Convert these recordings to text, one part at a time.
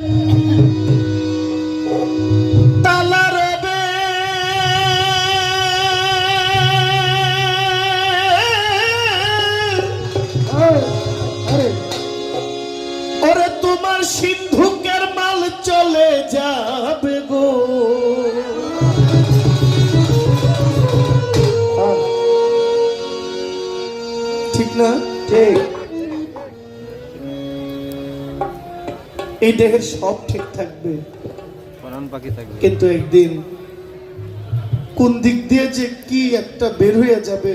তালা এই দেহের সব ঠিক থাকবে। কিন্তু একদিন কোন দিক দিয়ে যে কি একটা বের হয়ে যাবে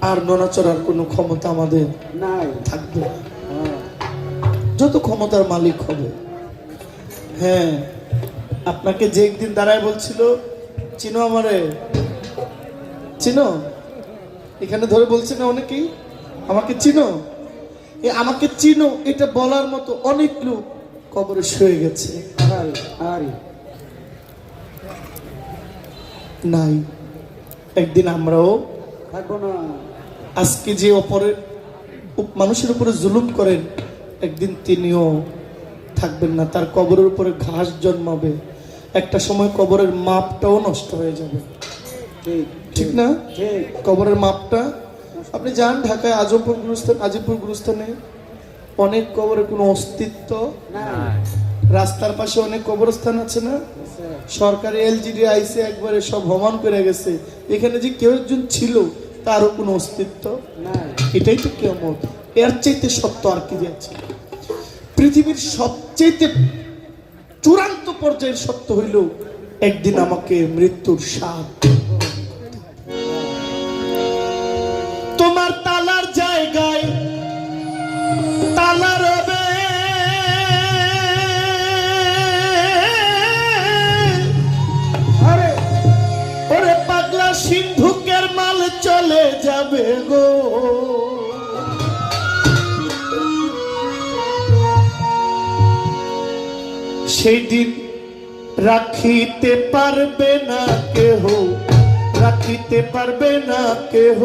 আর নড়াচড়ার কোনো ক্ষমতা আমাদের নাই। থাকবে হ্যাঁ। যত ক্ষমতার মালিক হবে। হ্যাঁ আপনাকে যে একদিন দাঁড়ায় বলছিল চিনো আমারে? চিনো? এখানে ধরে বলছে না অনেকেই? আমাকে চিনো? আমাকে চিনো এটা বলার মতো অনেক লোক। কবরে শুয়ে গেছে। নাই। একদিন আমরাও আজকে যে অপরের মানুষের উপরে জুলুম করেন একদিন তিনিও থাকবেন না। তার কবরের উপরে ঘাস জন্মাবে। একটা সময় কবরের মাপটাও নষ্ট হয়ে যাবে। ঠিক না? কবরের মাপটা আপনি যান ঢাকায় আজমপুর গুরুস্থান আজিমপুর গুরুস্থানে। অনেক কবরের কোনো অস্তিত্ব রাস্তার পাশে অনেক কবরস্থান আছে না? সরকারি এলজিডি আইসে একবারে সব ভ্রমণ করে গেছে। এখানে যে কেউ একজন ছিল তারও কোনো অস্তিত্ব এটাই তো কেমন এর চাইতে সত্য আর কি আছে? পৃথিবীর সবচেয়ে চূড়ান্ত পর্যায়ের সত্য হইল একদিন আমাকে মৃত্যুর স্বাদ যাবে গো। রাখিতে পারবে না কেহ, রাখিতে পারবে না কেহ।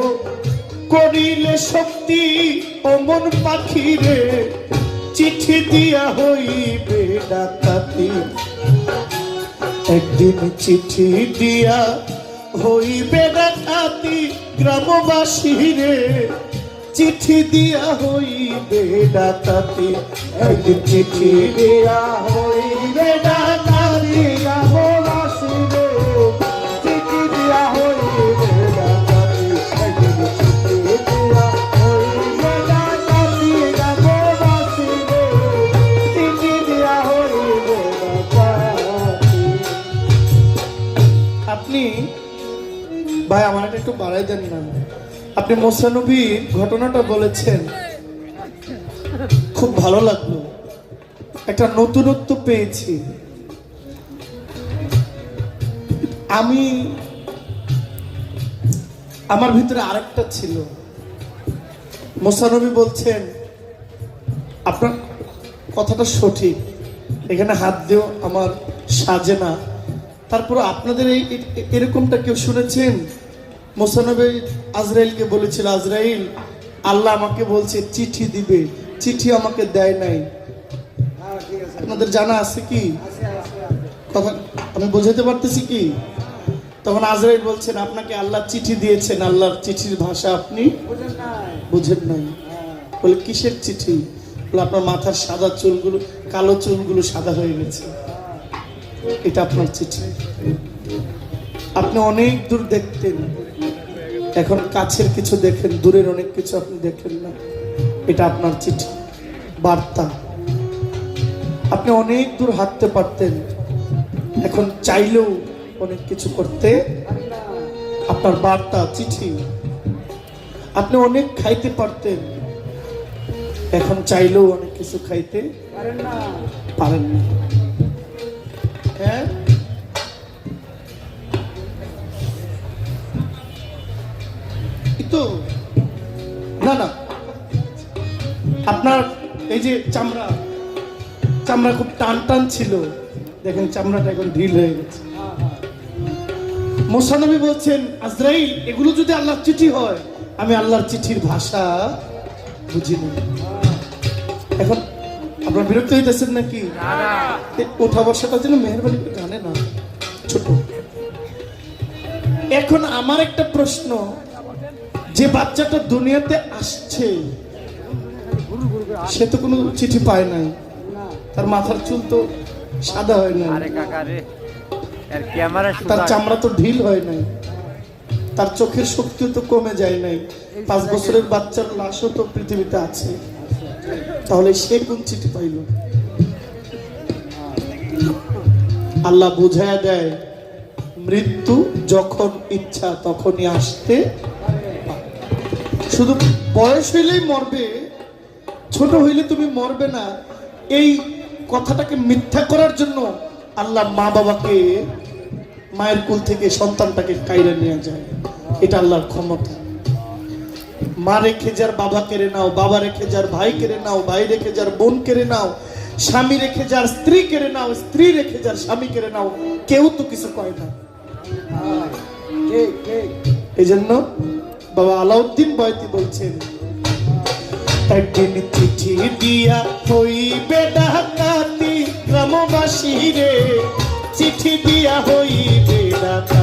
করিলে শক্তি অমন পাখিরে, চিঠি দিয়া হইবে ডাকাতি। একদিন চিঠি দিয়া হইবে ডাকাতি গ্রামবাসী রে। চিঠি দিয়া হইবে ডাকাতি একদিন চিঠি দিয়া হইবে ডাকাতি বাড়াই না। আপনি মোসানবীর ঘটনাটা বলেছেন। খুব ভালো লাগল। একটা নতুনত্ব পেয়েছি। আমি, আমার ভিতরে আরেকটা ছিল। মোসানবী বলছেন, আপনার কথাটা সঠিক। এখানে হাত দিয়েও আমার সাজে না। তারপর আপনাদের এই এরকমটা কেউ শুনেছেন? মোসানবী আজরাইলকে বলেছিল, আজরাইল, আল্লাহ আমাকে বলছে, চিঠি দিবে। চিঠি আমাকে দেয় নাই। আপনাদের জানা আছে কি। কথা আমি বোঝাতে পারতেছি কি? তখন আজরাইল বলছেন, আপনাকে আল্লাহ চিঠি দিয়েছেন। আল্লাহর চিঠির ভাষা আপনি বুঝেন নাই? বলে, কিসের চিঠি? বলে, আপনার মাথার সাদা চুলগুলো, কালো চুলগুলো সাদা হয়ে গেছে। এটা আপনার চিঠি। আপনি অনেক দূর দেখতেন। এখন কাছের কিছু দেখেন, দূরের অনেক কিছু আপনি দেখেন না। এটা আপনার চিঠি, বার্তা। আপনি অনেক দূর হাঁটতে পারতেন, এখন চাইলেও অনেক কিছু করতে আপনার বার্তা, চিঠি। আপনি অনেক খাইতে পারতেন, এখন চাইলেও অনেক কিছু খাইতে পারেন না। পারেন না। হ্যাঁ? আপনার এই যে চামড়া চামড়া খুব টান টান ছিল। দেখেন চামড়াটা এখন ঢিল হয়ে গেছে। মোসানবী বলছেন আজরাইল এগুলো যদি আল্লাহর চিঠি হয় আমি আল্লাহর চিঠির ভাষা বুঝি না। এখন আপনার বিরক্ত হইতেছেন নাকি? ওঠা বর্ষাটা যেন মেহরবানি জানে না। ছোট। এখন আমার একটা প্রশ্ন যে বাচ্চাটা দুনিয়াতে আসছে সে তো কোনো চিঠি পায় নাই। তার মাথার চুল তো সাদা হয় না আরে কাকা রে আর ক্যামেরা তার চামড়া তো ঢিল হয় নাই। তার চোখের শক্তি তো কমে যায় নাই। পাঁচ বছরের বাচ্চার লাশও তো পৃথিবীতে আছে। তাহলে সে কোন চিঠি পাইল? আল্লাহ বুঝায়া দেয় মৃত্যু যখন ইচ্ছা তখনই আসতে শুধু বয়স হইলেই মরবে। ছোট হইলে তুমি মরবে না। এই কথাটাকে মিথ্যা করার জন্য আল্লাহ মা বাবাকে মায়ের কুল থেকে সন্তানটাকে কাইরে নিয়ে যায়। এটা আল্লাহর ক্ষমতা। মা রেখে যার বাবা কেড়ে নাও বাবা রেখে যার ভাই কেড়ে নাও ভাই রেখে যার বোন কেড়ে নাও স্বামী রেখে যার স্ত্রী কেড়ে নাও স্ত্রী রেখে যার স্বামী কেড়ে নাও কেউ তো কিছু কয় না। এই জন্য বাবা আলাউদ্দিন বয়তি বলছেন একদিন চিঠি দিয়া হইবে ডাকাতি গ্রামবাসী রে। চিঠি দিয়া হইবে ডাকাতি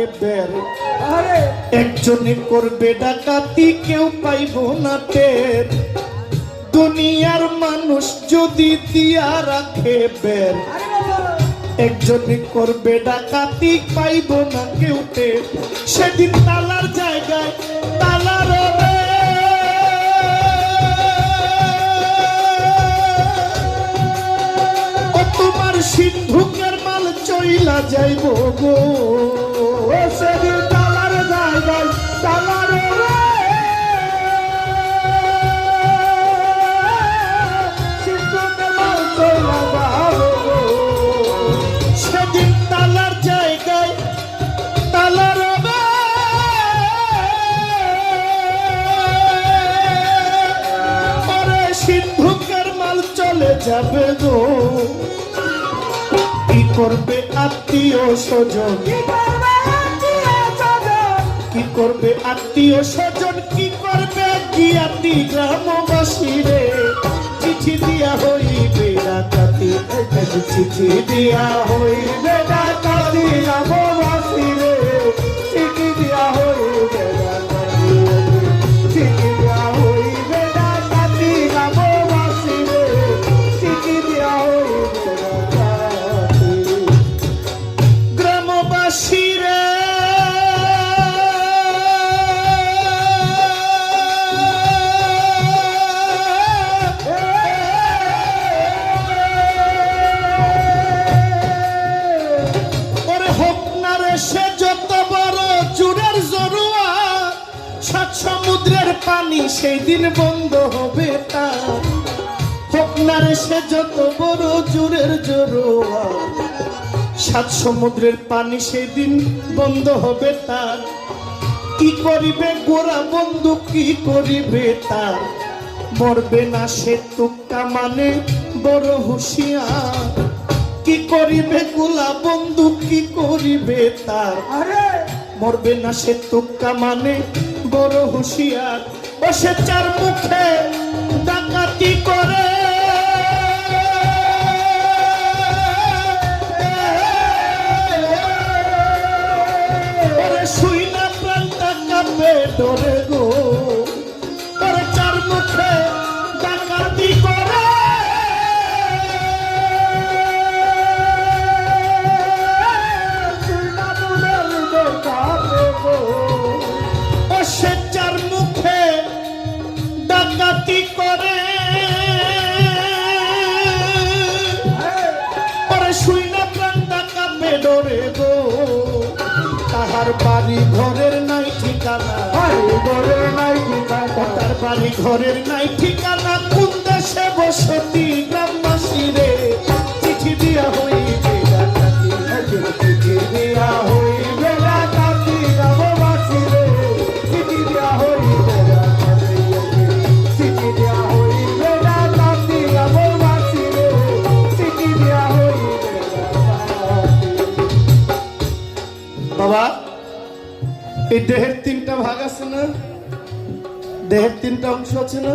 রাখে বের আরে একজনে করবে ডাকাতি কেউ পাইব না টের। দুনিয়ার মানুষ যদি দিয়া রাখে বের। একজনে করবে ডাকাতি পাইব না কেউ টের। সেদিন তালার জায়গায় তালার তোমার সিন্ধুকের মাল চইলা যাইব গো। যাবে গো কি করবে আত্মীয় স্বজন? কি করবে আত্মীয় স্বজন? কি করবে? জ্ঞাতি গ্রামবাসী রে, চিঠি দিয়া হইবে ডাকাতি চিঠি দিয়া হইবে ডাকাতি। যাব পানি সেই দিন বন্ধ হবে তার। হোক না রে সে যত বড় জুড়ের জরুয়া। সাত সমুদ্রের পানি সেদিন বন্ধ হবে তার। কি করিবে গোরা বন্ধু কি করিবে তার? মরবে না সে তুক্কা মানে বড় হুঁশিয়ার। কি করিবে গোলা বন্ধু কি করিবে তার? আরে! মরবে না সে তুক্কা মানে বড় হুঁশিয়ার। বসে চার মুখে ডাকাতি করে। শুই না প্রাণটা কাঁপে ডরে এই দেহের তিনটা ভাগ আছে না? দেহের তিনটা অংশ আছে না?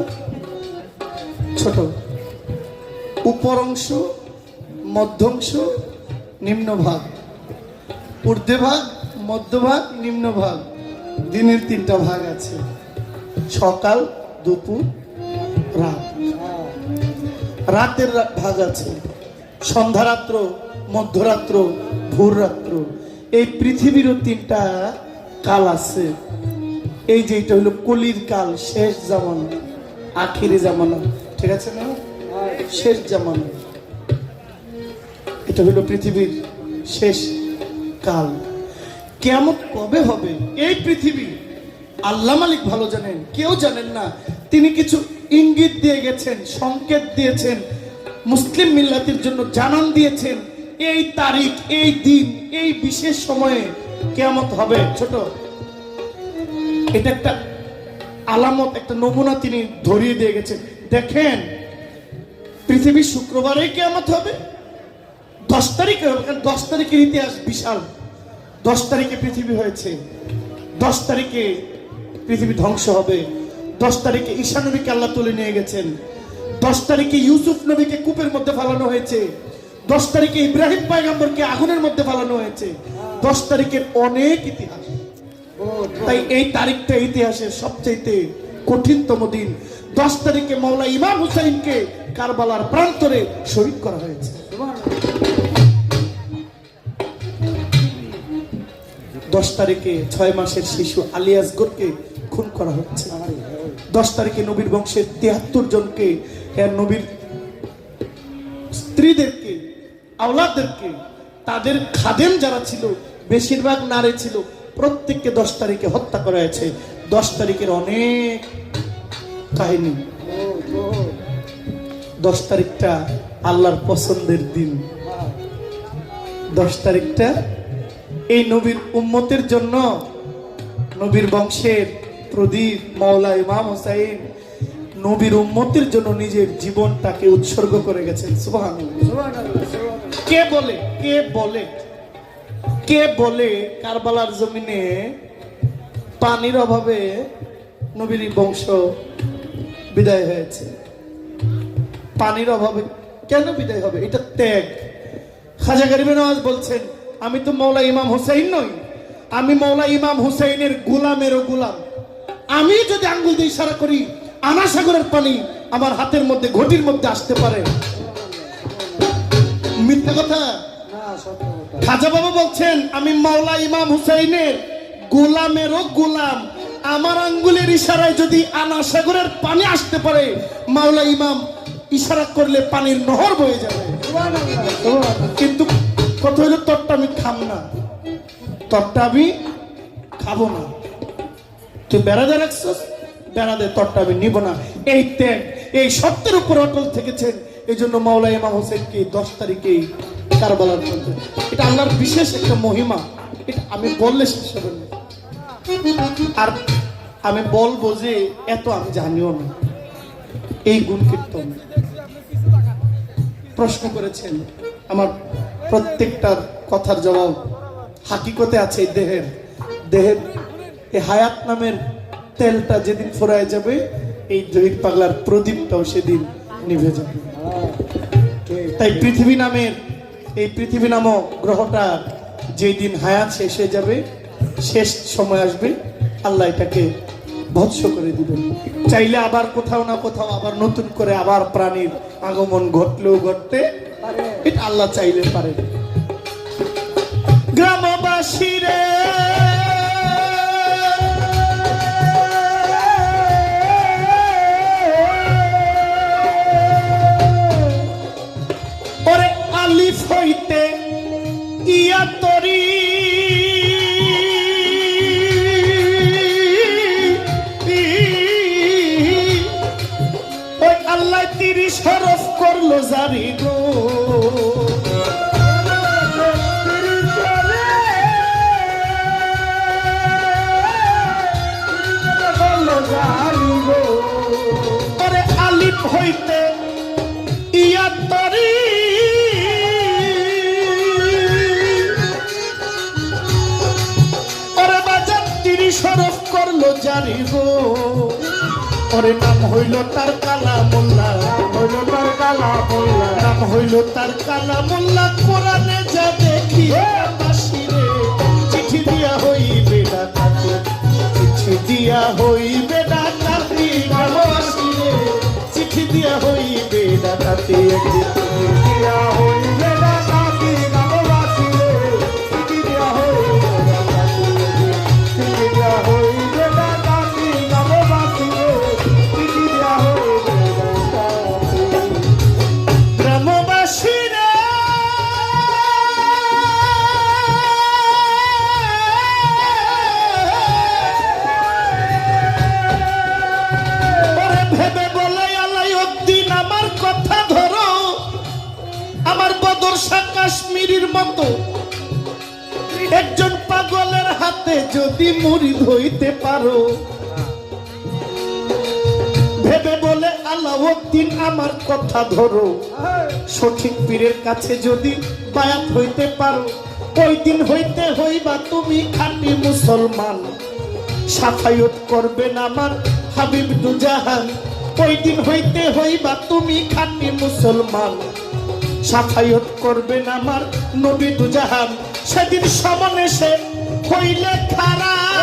ছোট। উপর অংশ, মধ্য অংশ, নিম্ন ভাগ। ঊর্ধ্বে ভাগ মধ্যভাগ নিম্ন ভাগ। দিনের তিনটা ভাগ আছে। সকাল, দুপুর, রাত। রাতের ভাগ আছে। সন্ধ্যারাত্র মধ্যরাত্র ভোররাত্র এই পৃথিবীরও তিনটা কাল আছে। এই যে এটা হলো কলির কাল, শেষ জামানা, আখিরি জামানা, ঠিক আছে না? শেষ জামানা। এটা হলো পৃথিবীর শেষ কাল। কেমন কবে হবে? এই পৃথিবী, আল্লাহ মালিক ভালো জানেন, কেউ জানেন না। তিনি কিছু ইঙ্গিত দিয়ে গেছেন, সংকেত দিয়েছেন, মুসলিম মিল্লাতের জন্য জানান দিয়েছেন, এই তারিখ, এই দিন, এই বিশেষ সময়ে কেমত হবে, ছোট। এটা একটা আলামত, একটা নমুনা তিনি ধরিয়ে দিয়ে গেছেন। দেখেন, পৃথিবীর শুক্রবারে কেমত হবে। দশ তারিখে হবে, কারণ দশ তারিখের ইতিহাস বিশাল। দশ তারিখে পৃথিবী হয়েছে। দশ তারিখে পৃথিবী ধ্বংস হবে। দশ তারিখে ঈশা নবীকে আল্লাহ তুলে নিয়ে গেছেন। দশ তারিখে ইউসুফ নবীকে কূপের মধ্যে ফালানো হয়েছে। দশ তারিখে ইব্রাহিম পায়গাম্বরকে আগুনের মধ্যে ফালানো হয়েছে। দশ তারিখের অনেক ইতিহাস। তাই এই তারিখটা ইতিহাসের সবচাইতে কঠিনতম দিন। দশ তারিখে মৌলা ইমাম হুসাইনকে কারবালার প্রান্তরে শহীদ করা হয়েছে। দশ তারিখে ছয় মাসের শিশু আলিয়াসগরকে খুন করা হচ্ছে দশ তারিখে নবীর বংশের তিয়াত্তর জনকে হ্যাঁ নবীর স্ত্রীদেরকে আওলাদদেরকে তাদের খাদেম যারা ছিল, বেশিরভাগ নারী ছিল, প্রত্যেককে দশ তারিখে হত্যা করা হয়েছে। দশ তারিখের অনেক কাহিনী। দশ তারিখটা আল্লাহর পছন্দের দিন। দশ তারিখটা এই নবীর উম্মতের জন্য নবীর বংশের প্রদীপ, মাওলা ইমাম হোসাইন নবীর উম্মতের জন্য নিজের জীবনটাকে উৎসর্গ করে গেছেন। সুবহানাল্লাহ। কে বলে? কে বলে? কে বলে কারবালার জমিনে পানির অভাবে নবীর বংশ বিদায় হয়েছে? পানির অভাবে কেন বিদায় হবে? এটা ত্যাগ। খাজা গরিবে নওয়াজ বলছেন, আমি তো মৌলা ইমাম হুসাইন নই। আমি মৌলা ইমাম হুসাইনের গোলামেরও গোলাম। আমি যদি আঙ্গুল দিয়ে ইশারা করি আনা সাগরের পানি আমার হাতের মধ্যে, ঘটির মধ্যে আসতে পারে। মিথ্যা কথা? কথা। খাজা বাবা বলছেন আমি মাওলা ইমাম হুসাইনের গোলামেরও গোলাম। আমার আঙ্গুলের ইশারায় যদি আনা সাগরের পানি আসতে পারে মাওলা ইমাম ইশারা করলে পানির নহর বয়ে যাবে। কিন্তু কত হইল তরটা আমি খাম না। তরটা আমি খাব না। তুই বেড়া বেড়াদে রাখছস? বেড়াদে তরটা আমি নিব না। এই ত্যাগ এই সত্যের উপর অটল থেকেছেন এই জন্য মাওলা ইমাম হোসেনকে দশ তারিখেই কারবালার মধ্যে। এটা আল্লাহর বিশেষ একটা মহিমা। এটা আমি বললে শেষ হবে না। আর আমি বলব যে এত আমি জানিও না। এই গুণ কীর্তন প্রশ্ন করেছেন, আমার প্রত্যেকটার কথার জবাব হাকিকতে আছে এই দেহের। দেহের এই হায়াত নামের তেলটা যেদিন ফোরায় যাবে, এই দহির পাগলার প্রদীপটাও সেদিন নিভে যাবে তাই পৃথিবী নামের এই পৃথিবী নামক গ্রহটা যেই দিন হায়াত শেষ হয়ে যাবে, শেষ সময় আসবে, আল্লাহ এটাকে ভৎস করে দিবেন। চাইলে আবার কোথাও না কোথাও আবার নতুন করে আবার প্রাণীর আগমন ঘটলেও ঘটতে এটা আল্লাহ চাইলে পারে গ্রামবাসী রে! হইতে ইয়া তরি ওরে বাজার তিনি শরফ করল গো। ওরে নাম হইল তার কালা মোল্লা। হইল তার কালা মোল্লা। নাম হইল তার কালা মোল্লা। কোরআনে যা দেখি বাসিরে চিঠি দিয়া হইবে চিঠি দিয়া হইবে হইবে ডাকাতে দিয়া কথা ধরো। সঠিক পীরের কাছে যদি বায়াত হইতে পারো, ওই দিন হইতে হইবা তুমি খাঁটি মুসলমান। সাফায়ত করবেন আমার হাবিব দুজাহান। ওই দিন হইতে হইবা তুমি খাঁটি মুসলমান। সাফায়ত করবেন আমার নবী দুজাহান। সেদিন সমানে সে হইলে খারাপ।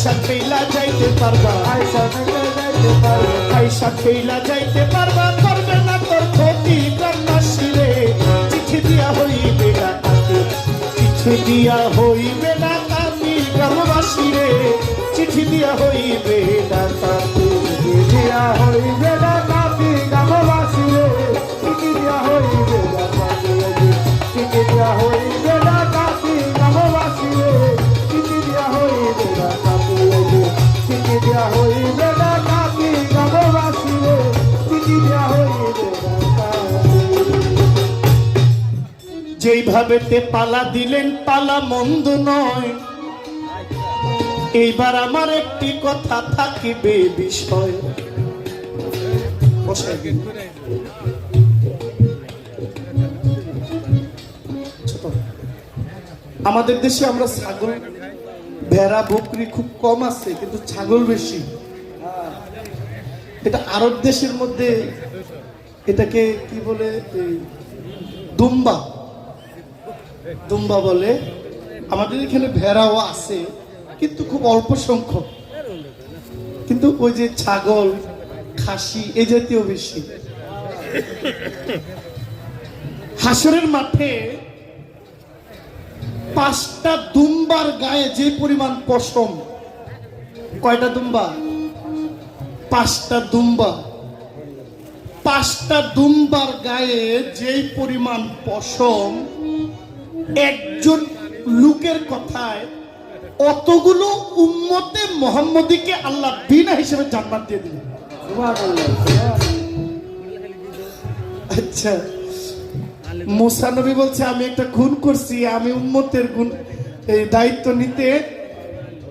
হাইসা খেলা যাইতে পারবা। আয়সা থেকে যাইতে পারে হাইসা খেলা যাইতে পারবা করবে না তোর ক্ষতি গ্রামবাসী রে চিঠি দিয়া হইবে না চিঠি দিয়া হইবে না কাকি? গ্রামবাসী রে চিঠি দিয়া হইবে না চিঠি দিয়া হইবে ডাকাতি গ্রামবাসী রে চিঠি দিয়া হইবে ডাকাতি চিঠি দিয়া হইবে ডাকাতি যেইভাবে তে পালা দিলেন, পালা মন্দ নয়। এইবার আমার একটি কথা থাকিবে বিষয়। আমাদের দেশে আমরা ছাগল, ভেড়া, বকরি খুব কম আছে, কিন্তু ছাগল বেশি। এটা আরব দেশের মধ্যে এটাকে কি বলে দুম্বা। দুম্বা বলে, আমাদের এখানে ভেড়াও আছে, কিন্তু খুব অল্প সংখ্যক। কিন্তু ওই যে ছাগল, খাসি, এ জাতীয় বেশি। হাসরের মাঠে পাঁচটা দুম্বার গায়ে যে পরিমাণ পশম, কয়টা দুম্বা? পাঁচটা দুম্বা। পাঁচটা দুম্বার গায়ে যেই পরিমাণ পশম একজন লোকের কথায় অতগুলো উম্মতে মোহাম্মদীকে আল্লাহ বিনা হিসেবে জান্নাত দিয়ে দিলেন। আচ্ছা। মুসা বলছে, আমি একটা খুন করছি, আমি উম্মতের গুণ এই দায়িত্ব নিতে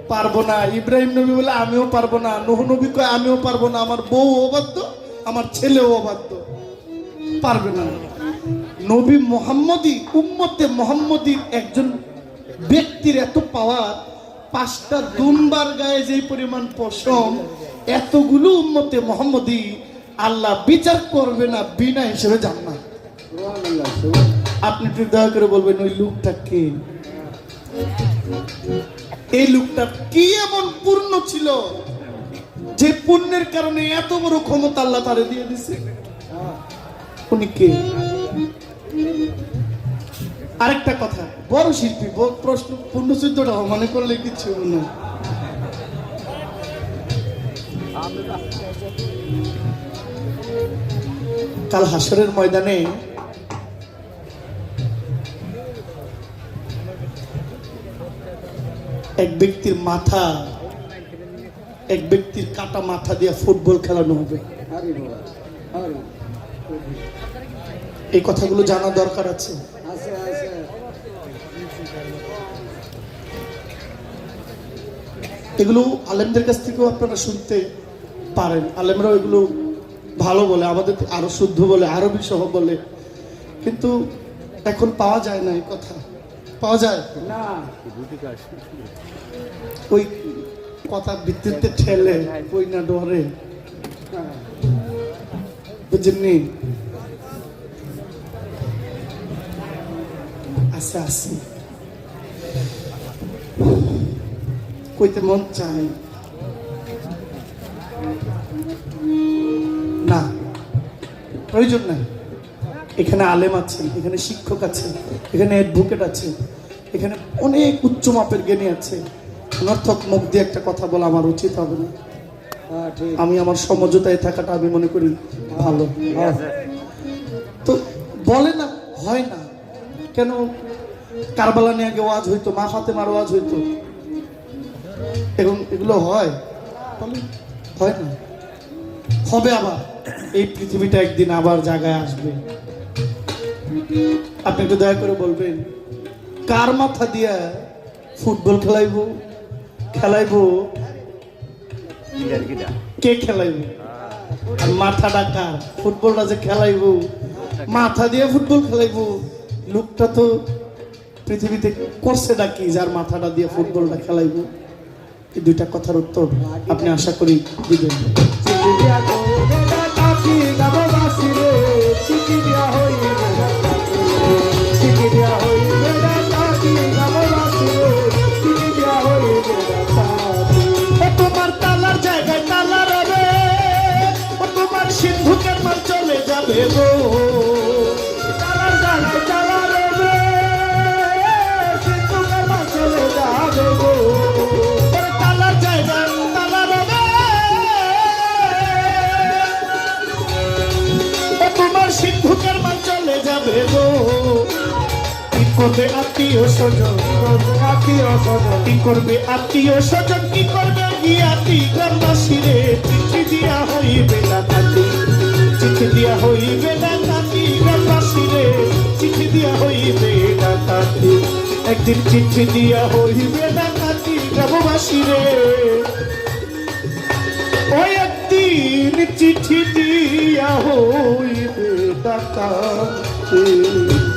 পারব না। ইব্রাহিম নবী বলে, আমিও পারব না। নহ নবী কয়, আমিও পারব না। আমার বউ অবাধ্য, আমার ছেলেও অবাধ্য। পারবে না। নবী মোহাম্মদী, উম্মতে মোহাম্মদীর একজন ব্যক্তির এত পাওয়ার পাঁচটা দুমবার গায়ে যে পরিমাণ পশম, এতগুলো উম্মতে মোহাম্মদী, আল্লাহ বিচার করবে না বিনা হিসেবে সুবহানাল্লাহ সুবহানাল্লাহ আপনি দয়া করে বলবেন, ওই লোকটা কে? এই লোকটা কি এমন পূর্ণ ছিল যে পুণ্যের কারণে এত বড় ক্ষমতা আল্লাহ তারে দিয়ে দিছে? উনি কে? আরেকটা কথা, বড় শিল্পী প্রশ্ন পূর্ণচিত্রটা মনে করলে কিছু না। কাল হাসরের ময়দানে এক ব্যক্তির মাথা, এক ব্যক্তির কাটা মাথা দিয়ে ফুটবল খেলানো হবে। এই কথাগুলো জানা দরকার আছে। এগুলো আলেমদের কাছ থেকেও আপনারা শুনতে পারেন। আলেমরা এগুলো ভালো বলে আমাদের আরও শুদ্ধ বলে আরবি সহ বলে। কিন্তু এখন পাওয়া যায় না এই কথা। পাওয়া যায়? না। ওই কথা ভিত্তিতে ঠেলে ওই না ডরে। হ্যাঁ। আছে আছে কইতে মন চায় না প্রয়োজন নাই এখানে আলেম আছেন এখানে শিক্ষক আছেন এখানে অ্যাডভোকেট আছে এখানে অনেক উচ্চ মাপের জ্ঞানী আছে অনর্থক মুখ দিয়ে একটা কথা বলা আমার উচিত হবে না আমি আমার সমঝোতায় থাকাটা আমি মনে করি ভালো। তো বলে না হয় না। কেন কারবালা নিয়ে আগে ওয়াজ হইতো, মা ফাতেমার ওয়াজ হইতো। এবং এগুলো হয়? হয় না। হবে আবার। এই পৃথিবীটা একদিন আবার জায়গায় আসবে। আপনি একটু দয়া করে বলবেন, কার মাথা দিয়া ফুটবল খেলাইবো? খেলাইবো? কে খেলাইবো? মাথাটা কার? ফুটবলটা যে খেলাইবো? মাথা দিয়ে ফুটবল খেলাইবো? লোকটা তো পৃথিবীতে করছে নাকি যার মাথাটা দিয়ে ফুটবলটা খেলাইবো। এই দুইটা কথার উত্তর আপনি আশা করি দিবেন। চিঠি করবে আত্মীয় স্বজন? আত্মীয় স্বজন। কি করবে আত্মীয় স্বজন? কি করবে? গিয়াতি গ্রামবাসী রে, চিঠি দিয়া হইবে না কাটি চিঠি দিয়া হইবে না কাটি গ্রামবাসী রে, চিঠি দিয়া হইবে না কাটি একদিন চিঠি দিয়া হইবে না কাটি গ্রামবাসী রে। ওই একদিন চিঠি দিয়া হইবে না কাটি